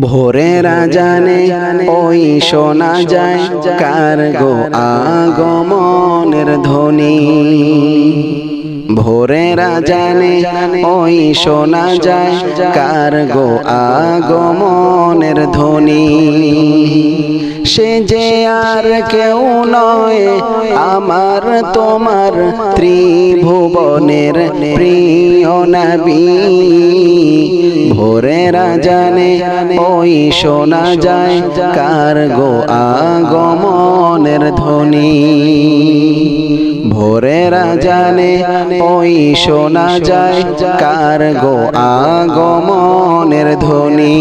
ভোরেরা জানে ওই শোনা যায়। কার গো আগমনের ধ্বনি? ভোরেরা জানে ওই শোনা যায়। কার গো আগমনের ধ্বনি? সে যে আর কেউ নয়, আমার তোমার ত্রিভুবনের প্রিয় নবী। ভোরেরা জানে ওই শোনা যায়, কার গো আগমনের ধ্বনি। ভোরেরা জানে ওই শোনা যায়, কার গো আগমনের ধ্বনি।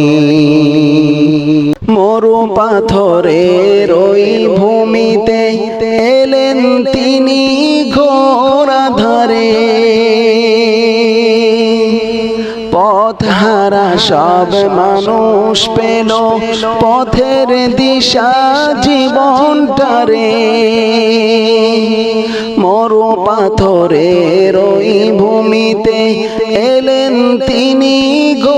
পাথরের ওই ভূমিতে এলেন তিনি ঘোড়া ধরে পথহারা সব মানুষ পেল, পথের দিশা জীবনটারে। মরু পাথরের ওই ভূমিতে এলেন তিনি গোরা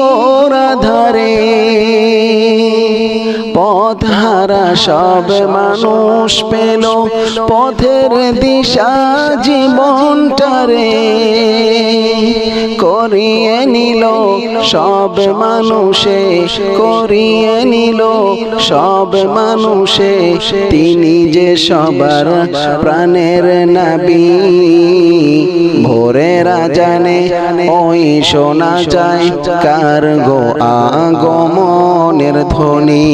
সব মানুষ পেল পথের দিশা জীবনটারে। করিয়ে নিল সব মানুষে, করিয়ে নিল সব মানুষে। তিনি যে সবার প্রাণের নাবি ভোরেরা জানে ওই শোনা যায় কার গো আগমনের ধ্বনি।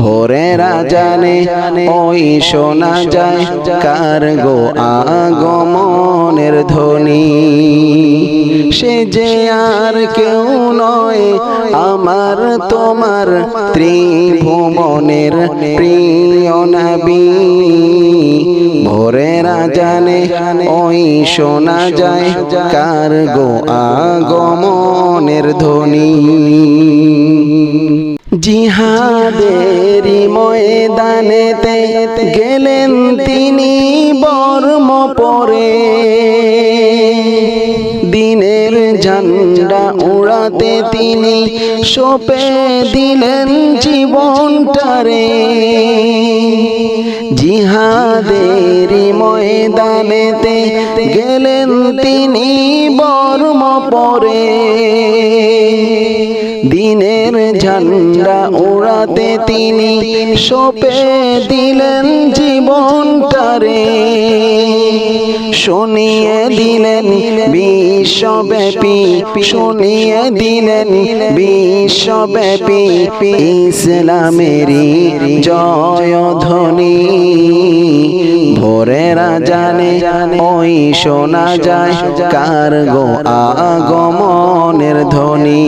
ভোরেরা জানে ওই শোনা যায় কার গো আগমনের ধ্বনি। সে যে আর কেউ নয়, আমার তোমার ত্রিভুবনের প্রিয় নবী। ভোরেরা জানে ওই শোনা যায় কার গো আগমনের ধ্বনি। জিহাদেরি ময়দানেতে গেলেন তিনি বর্ম পরে। দিনের ঝান্ডা উড়াতে তিনি সোপে দিলেন জীবনটারে। জিহাদেরি ময়দানেতে গেলেন তিনি বর্ম পরে। দিনের ঝান্ডা ওড়াতে তিনি সপে দিলেন জীবনটারে। শুনিয়ে দিলেন, বিশ্বব্যাপী। শুনিয়ে দিলেন, বিশ্বব্যাপী। জয় ধ্বনি ভোরেরা জানে, ওই শোনা যায়, কার গো আগমনের ধ্বনি।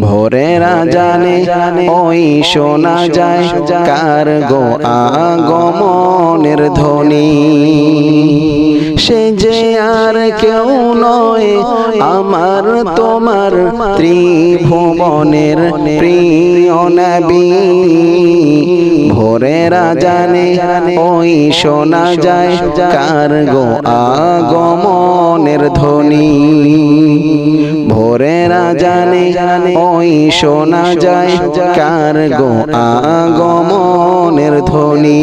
ভোরেরা জানে ওই শোনা যায় কার গো আগমনের ধ্বনি। সে যে আর কেউ নয়, আমার তোমার ত্রিভুবনের প্রিয় নবী। ভোরেরা জানে ওই শোনা যায় কার গো আগমনের ধ্বনি। ভোরেরা জানে ওই শোনা যায় কার গো আগমনের ধ্বনি।